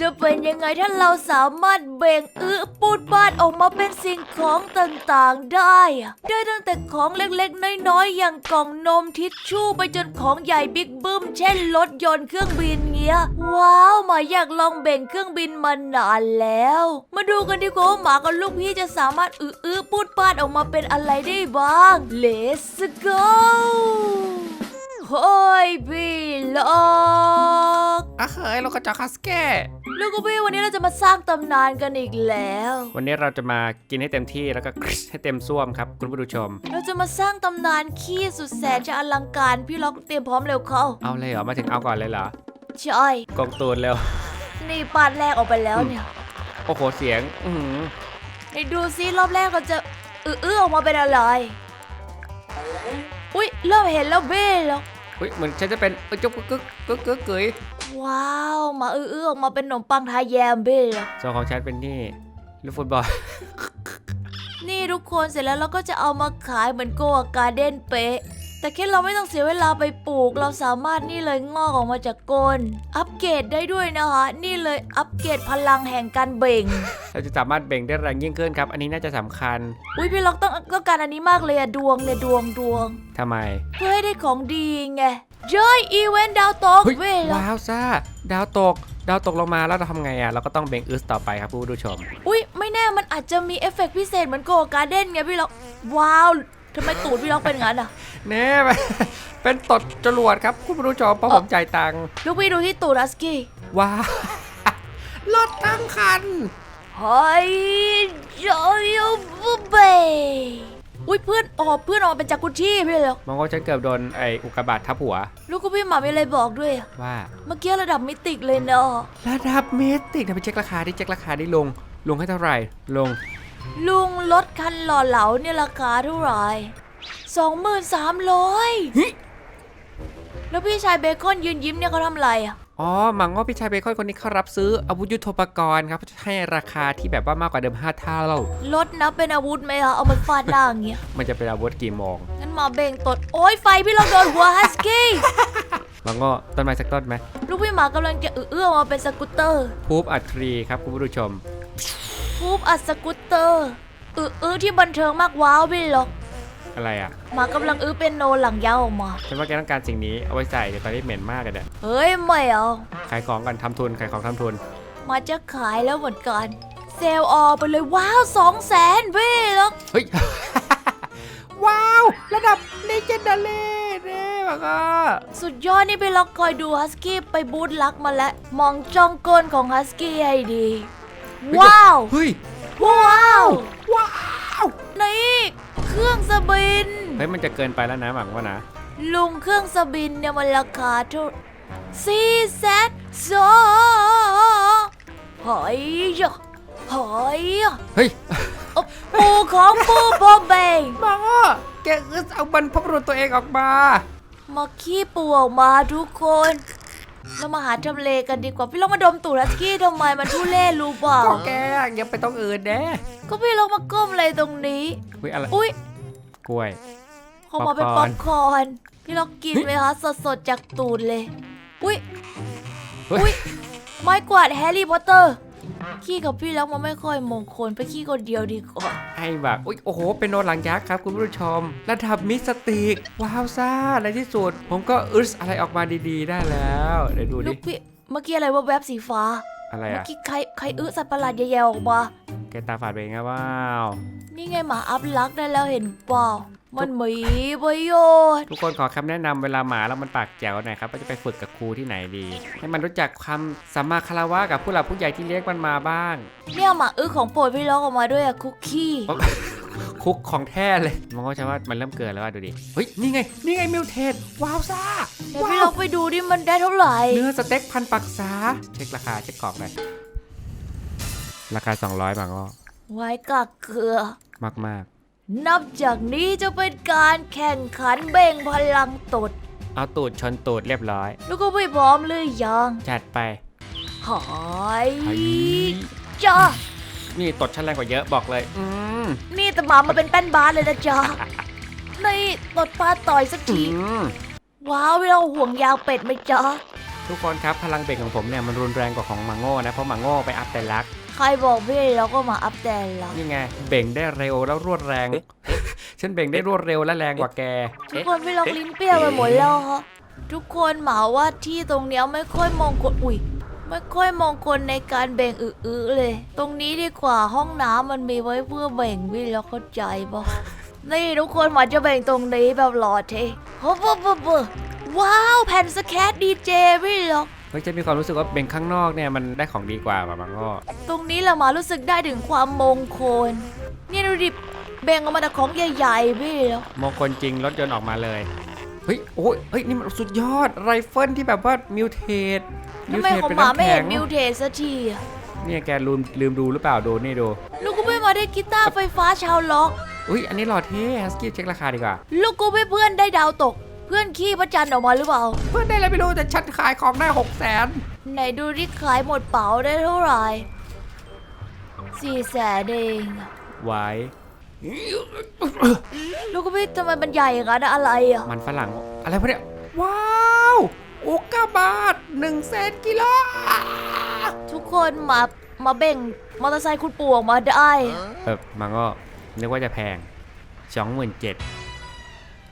จะเป็นยังไงถ้าเราสามารถเบ่งอื้อปูดบาดออกมาเป็นสิ่งของต่างๆได้ ได้ตั้งแต่ของเล็กๆ น้อยๆ อย่างกล่องนมทิชชู่ไปจนของใหญ่บิ๊กบึ้ม เช่นรถยนต์เครื่องบินเงี้ย ว้าวหมาอยากลองเบ่งเครื่องบินมานานแล้ว มาดูกันดีกว่าว่าหมากับลูกพี่จะสามารถอื้อปูดปาดออกมาเป็นอะไรได้บ้าง Let's go โฮ้ยพี่ล็อ กอะเคยเราก็จะคัสแก้ลูกกับพี่วันนี้เราจะมาสร้างตำนานกันอีกแล้ว วันนี้เราจะมากินให้เต็มที่แล้วก็ให้เต็มซ่วมครับ คุณผู้ชม เราจะมาสร้างตำนานขี้สุดแสนจะอลังการพี่ล็อกเตรียมพร้อมเร็วเข้าเอาเลยเหรอมาถึงเอาก่อนเลยเหรอใช่กองตูนเร็วนี่ปาดแรกออกไปแล้วเนี่ยโอ้โหเสียง อือหือไหนดูซิรอบแรกเราจะอื้อๆออกมาเป็นอะไรอุ้ยเริ่มเห็นแล้วเบ้แล้ว อุ้ยเหมือนฉันจะเป็นจุ๊บกึ๊กกึ๊กกึ๊กเกยว้าว มาเอื้อออกมาเป็นขนมปังทาแยมเบ้ลส่วนของฉันเป็นนี่ลูกฟุตบอล นี่ทุกคนเสร็จแล้วเราก็จะเอามาขายเหมือนโกะการ์เด้นเป๊ะ แต่แค่เราไม่ต้องเสียเวลาไปปลูก เราสามารถนี่เลยงอกออกมาจากก้น อัปเกรดได้ด้วยนะคะ นี่เลยอัปเกรดพลังแห่งการเบ่ง เราจะสามารถเบ่งได้แรงยิ่งขึ้นครับ อันนี้น่าจะสำคัญอุ้ยพี่ล็อกต้องต้องการอันนี้มากเลยอะดวงเนี่ยดวงดวง ทำไม เพื่อให้ได้ของดีไงเย้ยอีเวนต์ดาวตกเฮ้ยเว้ยแล้วว้าวซ่า ดาวตก ดาวตกลงมาแล้วเราทำไงอะ เราก็ต้องเบ่งอึสต่อไปครับผู้ผู้ชม อุ้ยไม่แน่มันอาจจะมีเอฟเฟกต์พิเศษเหมือนโกการ์เด้นไงพี่ล็อกว้าว ทำไมตูดพี่ล็อกเป็นงั้นอะแน่เป็นตดจรวดครับ คุณผู้ชมเพราะผมจ่ายตังค์ลูกพี่ดูที่ตูดฮัสกี้ ว้าวรถทั้งคันเฮ้ยจอยบุเบอุ้ยเพื่อนออกเพื่อนออกเป็นจากุชี่พี่ล็อกมองว่าฉันเกือบโดนไอ้อุกกาบาตทับหัว ลูกก็พี่หมามีอะไรบอกด้วยอะว่า เมื่อกี้ระดับมิติกเลยเนาะระดับเมติกนะไปเช็คราคาดิเช็คราคาดิลง ลงให้เท่าไหร่ลง ลุงรถคันหล่อเหลาเนี่ยราคาเท่าไหร่สองหมื่นสามร้อยเฮ้ยแล้วพี่ชายเบคอนยืนยิ้มเนี่ยเขาทำอะไรอะอ๋อหมังว่าพี่ชายเบคอนคนนี้เขารับซื้ออาวุธยุทโธปกรณ์ครับให้ราคาที่แบบว่ามากกว่าเดิม5เท่ารถนับเป็นอาวุธไหมคะเอามันฟาดหน้าอย่างเงี้ยมันจะเป็นอาวุธกี่โมงงั้นมาเบ่งตดโอ้ยไฟพี่เราโดนหัวฮัสกี้หมังก็ต้นไม้สักต้นไหมลูกพี่หมากำลังจะเอื้อๆมาเป็นสกูตเตอร์พูบอัดครีครับคุณผู้ชม ฟูบอัดสกูตเตอร์อื้อๆที่บันเทิงมากว้าวพี่หรอกอะไรอะหมากำลังอื้อเป็นโนหลังยาวออกมาฉันว่าแกต้องการสิ่งนี้เอาไว้ใส่เดี๋ยวตอนนี้เหม็นมากเลยเนี่ยเฮ้ยไม่เอาขายของกันทำทุนขายของทำทุน มาจะขายแล้วเหมือนกันเซลล์ออไปเลยว้าวสองแสนพี่หรอกเฮ้ย ว้าว ระดับเลเจนดารีเนี่ยหมังก็สุดยอดนี่พี่ล็อกคอยดูฮัสกี้ไปบูธลักมาแล้วมองจ้องก้นของฮัสกี้ให้ดี ว้าว เฮ้ย ว้าว ว้าวนี่เครื่องสบิน เฮ้ยมันจะเกินไปแล้วนะหมังว่านะ ลุงเครื่องสบินเนี่ยมันราคาเท่าสี่แสนสองหอยอะหอยอะเฮ้ยเอ้าปูของปูพ่อเบงหมังอะแกอึดเอาบรรพบุรุษตัวเองออกมา มาขี้ปูออกมาทุกคน เรามาหาทำเลกันดีกว่า พี่ลองมาดมตูดฮัสกี้ทำไมมันทุเล่รู้เปล่าก็แกยังไปต้องอื่นแน่ก็พี่ลองมาก้มอะไรตรงนี้เฮ้ยอะไรอุ้ยกล้วยเขามาเป็นป๊ป๊ออปปคคออร์นร์นพี่ลองกินไหมคะสดๆจากตูดเลย อุ้ยเฮ้อุ๊ยยไม้กวาดแฮร์รี่พอตเตอร์ ขี้กับพี่แล้วมันไม่ค่อยมงคลไปขี้คนเดียวดีกว่า ไอ้แบบอุ๊ยโอ้โห เป็นโนหลังยักษ์ครับ คุณผู้ชม ระดับมิสติก ว้าวซ่าในที่สุด ผมก็อึดอะไรออกมาดีๆได้แล้ว เดี๋ยวดูลูดิ กพี่เมื่อกี้อะไรว่าแวบสีฟ้า อะไรเมื่ออะ กี้ใครใครอื้อสัตว์ประหลาดแย่ๆออกมาแกตาฝาดไปไงว้าว นี่ไงหมาอัพลักษณ์ได้แล้วเห็นเปล่า มันมีประโยชน์ทุกคนขอคำแนะนำเวลาหมาแล้วมันปากแจ๋วหน่อยครับว่าจะไปฝึกกับครูที่ไหนดี ให้มันรู้จักความสัมมาคารวะกับผู้หลักผู้ใหญ่ที่เลี้ยงมันมาบ้าง เนี่ยหมาอื้อของโปรดพี่ล็อกออกมาด้วยอะคุกกี้ คุกของแท้เลยมองว่าจะว่ามันเริ่มเกินแล้วว่าดูดิเฮ้ยนี่ไงนี่ไงมิวเทนว้าวซ่าเดี๋ยวพี่ล็อกไปดูดิมันได้เท่าไหร่ เนื้อสเต็กพันปักษาเช็คราคาเช็คกรอบหน่อยราคา 200บางก็ไว้กักเกลือ มากมากนับจากนี้จะเป็นการแข่งขันเบ่งพลังตด ๆเอาตูดชนตูดเรียบร้อย แล้วก็ไม่พร้อมหรือยังจัดไปหายเฮ้ยจ้า นี่ตดชั้นแรงกว่าเยอะบอกเลย อืมนี่แต่หมามาเป็นแป้นบาสเลยนะจ๊ะนี่ตดปลาต่อยสักอืทีมว้าวเราห่วงยาวเป็ดไหมจ๊ะ ทุกคนครับพลังเบ่งของผมเนี่ยมันรุนแรงกว่าของมังโง่นะเพราะมังโง่ไปอัพแต่ลัก ใครบอกพี่เราก็มาอัปเดตเรานี่ไงเบ่งได้เร็วแล้วรวดแรง ฉันเบ่งได้รวดเร็วและแรงกว่าแกทุกคนพี่ล็อกลิ้นเปรี้ยวไปหมดแล้วฮะทุกคนหมาว่าที่ตรงเนี้ยไม่ค่อยมองคนอุ้ย ไม่ค่อยมองคนในการแบ่งอื้อๆเลย ตรงนี้ดีกว่าห้องน้ำมันมีไว้เพื่อแบ่งพี่ล็อกเข้าใจปะนี่ทุกคนหมาจะแบ่งตรงนี้แบบหล่อเท่โอ้โหว้าวแผ่นสแคตดีเจพี่ล็อกเฮ้ยจะมีความรู้สึกว่าเบ่งข้างนอกเนี่ยมันได้ของดีกว่าแบบมังโง่ตรงนี้แหละหมารู้สึกได้ถึงความมงคลเนี่ยดูดิแบ่งออกมาแต่ของใหญ่ๆพี่ล็อกมงคลจริงรถยนต์ออกมาเลย เฮ้ยโอ้ยเฮ้ยนี่มันสุดยอดไรเฟิลที่แบบว่ามิวเทสทำไมของหมาไม่เห็นมิวเทสสักทีอะเนี่ยแกลืมลืมดูหรือเปล่าดูนี่ดูลูกกูไม่มาได้กีตาร์ไฟฟ้าชาวล็อกอุ้ยอันนี้หล่อเท่ฮัสกี้เช็คราคาดีกว่า ลูกกูไม่เพื่อนได้ดาวตก เพื่อนขี้พระจันทร์ออกมาหรือเปล่า เพื่อนได้อะไรไม่รู้แต่ฉันขายของได้หกแสนไหนดูที่ขายหมดเป๋าได้เท่าไหร่สี่แสนเองอะไว้ ลูกกูไม่ทำไมมันใหญ่อย่างนั้นอะอะไรอะมันฝรั่งอะไรพวกเนี้ยว้าวโอกาบาทหนึ่งแสนกิโลทุกคนมามาเบ่งมอเตอร์ไซค์คุณปู่ออกมาได้ เออมันก็นึกว่าจะแพงสองหมื่นเจ็ด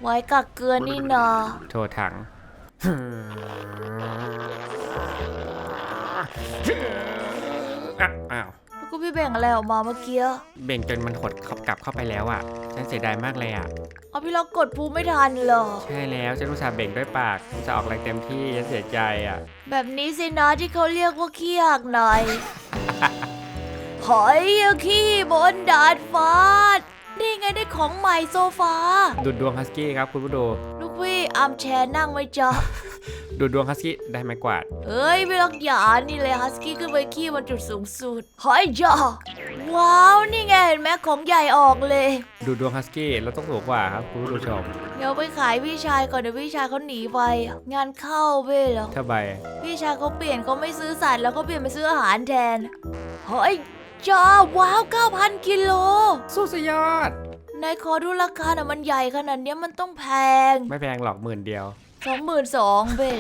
ไว้กักเกลือนี่นาโทรถัง อ้าวลูกกู พี่เบ่งอะไรออกมาเมื่อกี้ เบ่งจนมันหดเข้ากลับเข้าไปแล้วอะ ฉันเสียดายมากเลยอะ เอาพี่ล็อกกดภูไม่ทันเหรอ ใช่แล้วฉันอุตส่าห์เบ่งด้วยปากอุตส่าห์ออกแรงเต็มที่ฉันเสียใจอะ แบบนี้สินะที่เขาเรียกว่าขี้หักหน่อย หอยขี้บนดาดฟ้า นี่ไงได้ของใหม่โซฟาดูดดวงฮัสกี้ครับคุณผู้ดู ลูกพี่อาร์มแชร์นั่งไว้จ้ะ ดูดดวงฮัสกี้ได้ไม้กวาด เอ้ยไม่รักหยานี่เลยฮัสกี้ขึ้นไปขี้บนจุดสูงสุดหอยจ้ะว้าว นี่ไงเห็นไหมของใหญ่ออกเลย ดูดวงฮัสกี้เราต้องสูงกว่าครับคุณผู้ชม เดี๋ยวไปขายพี่ชายก่อนเดี๋ยวพี่ชายเขาหนีไป งานเข้าเว้ยเหรอถ้าใบพี่ชายเขาเปลี่ยนเขาไม่ซื้อสัตว์แล้วเขาเปลี่ยนไปซื้ออาหารแทนเฮ้ยจ้าว้าว 9,000 กิโลสู้สดยอดนายขอดูราคาหน่อยมันใหญ่ขนาดเนี้ยมันต้องแพง ไม่แพงหรอกหมื่นเดียว 22,000เบ้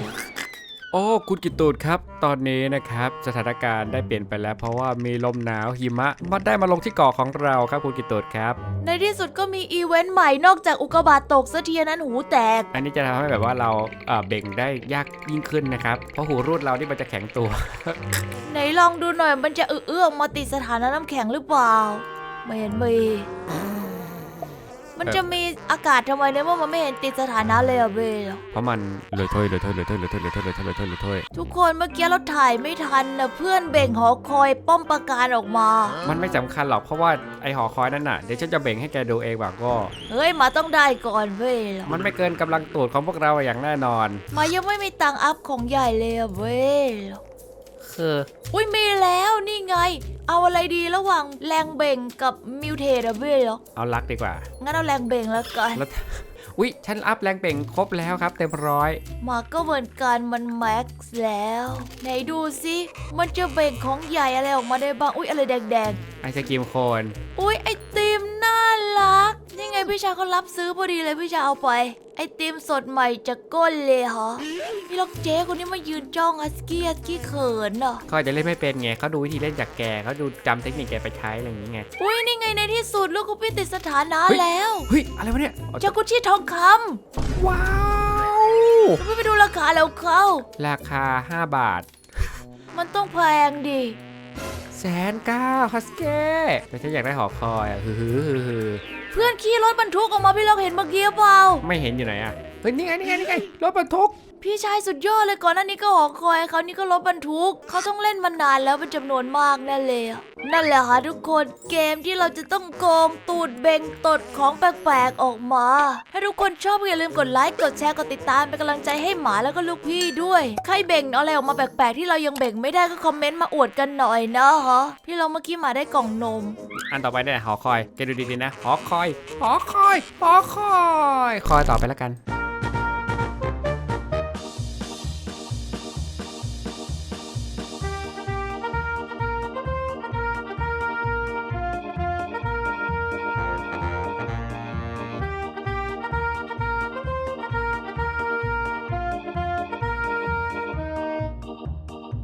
โอ้คุณกิตตูดครับ ตอนนี้นะครับ สถานการณ์ได้เปลี่ยนไปแล้ว เพราะว่ามีลมหนาวหิมะมาได้มาลงที่เกาะของเราครับคุณกิตตูดครับ ในที่สุดก็มีอีเวนต์ใหม่นอกจากอุกกาบาตตกเสยทียนั้นหูแตก อันนี้จะทำให้แบบว่าเราเอ่อเบ่งได้ยากยิ่งขึ้นนะครับ เพราะหูรูดเรานี่มันจะแข็งตัว ไหนลองดูหน่อยมันจะเอื้อออกมาติดสถานะน้ำแข็งหรือเปล่าไม่เห็นมี มันจะมีอากาศทำไมเนี่ยว่ามันไม่เห็นติดสถานะเลยอะเบลเพราะมันเลยถ้วยเลยถ้วยเลยถ้วยเลยถ้วยเลยถ้วยเลยถ้วยเลยถ้วยเลยถ้วยทุกคนเมื่อกี้เราถ่ายไม่ทันนะเพื่อนเบ่งหอคอยป้อมปราการออกมา มันไม่สำคัญหรอกเพราะว่าไอหอคอยนั่นน่ะเดี๋ยวฉันจะเบ่งให้แกดูเองว่าก็เฮ้ยหมาต้องได้ก่อนเว้ยมันไม่เกินกำลังตูดของพวกเราอย่างแน่นอนหมายังไม่มีตังค์อัพของใหญ่เลยอะเว้ย คืออุ้ยมีแล้วนี่ไง เอาอะไรดีระหว่างแรงเบ่งกับมิวเทสอะเว้ยเหรอเอาลักดีกว่า งั้นเอาแรงเบ่งแล้วกันแล้วอุ๊ยฉันอัพแรงเป่งครบแล้วครับ เต็มร้อยหมาก็เหมือนกันมันแม็กซ์แล้ว ไหนดูสิมันจะเบ่งของใหญ่อะไรออกมาได้บ้างอุ้ยอะไรแดงไอศกรีมโคนๆอุ้ยไอติมน่ารัก นี่ไงพี่ชายเขารับซื้อพอดีเลยพี่ชายเอาไป ไอติมสดใหม่จากก้นเลยเหรอพี่ล็อกเจ๊คนนี้มายืนจ้องฮัสกี้ฮัสกี้เขินอะเขาอาจจะเล่นไม่เป็นไงเขาดูวิธีเล่นจากแกเขาดูจำเทคนิคแกไปใช้อะไรอย่างงี้ไงอุ้ยนี่ไงในที่สุดลูกกูพี่ติดสถานะเฮ้ยแล้วเฮ้ยอะไรวะเนี่ยอ๋อจากกุชชี่ทองคว้าวำลูกพี่ไปดูราคาแล้วเข้าราคา 5 บาท มันต้องแพงดิแสนเก้าฮัสเก้แต่ฉันอยากได้หอคอยอะฮือฮือฮือฮือเพื่อนขี่รถบรรทุกออกมาพี่ล็อกเห็นเมื่อกี้เปล่า ไม่เห็นอยู่ไหนอะเฮ้ยนี่ไงนี่ไงนี่ไงรถบรรทุก พี่ชายสุดยอดเลยก่อนหน้านี้ก็หอคอยเขานี่ก็รถบรรทุก เขาต้องเล่นมานานแล้วเป็นจำนวนมากแน่เลยอะนั่นแหละค่ะทุกคนเกมที่เราจะต้องโกงตูดเบงตดของแปลกๆออกมา ถ้าทุกคนชอบก็อย่าลืมกดไลค์กดแชร์กดติดตามเป็นกำลังใจให้หมาแล้วก็ลูกพี่ด้วย ใครเบ่งอะไรออกมาแปลกๆที่เรายังเบ่งไม่ได้ก็คอมเมนต์มาอวดกันหน่อยนะฮะพี่เราเมื่อกี้หมาได้กล่องนม อันต่อไปเนี่ยหอคอยแกดูดีๆนะ หอคอยหอคอยหอคอย คอยต่อไปแล้วกัน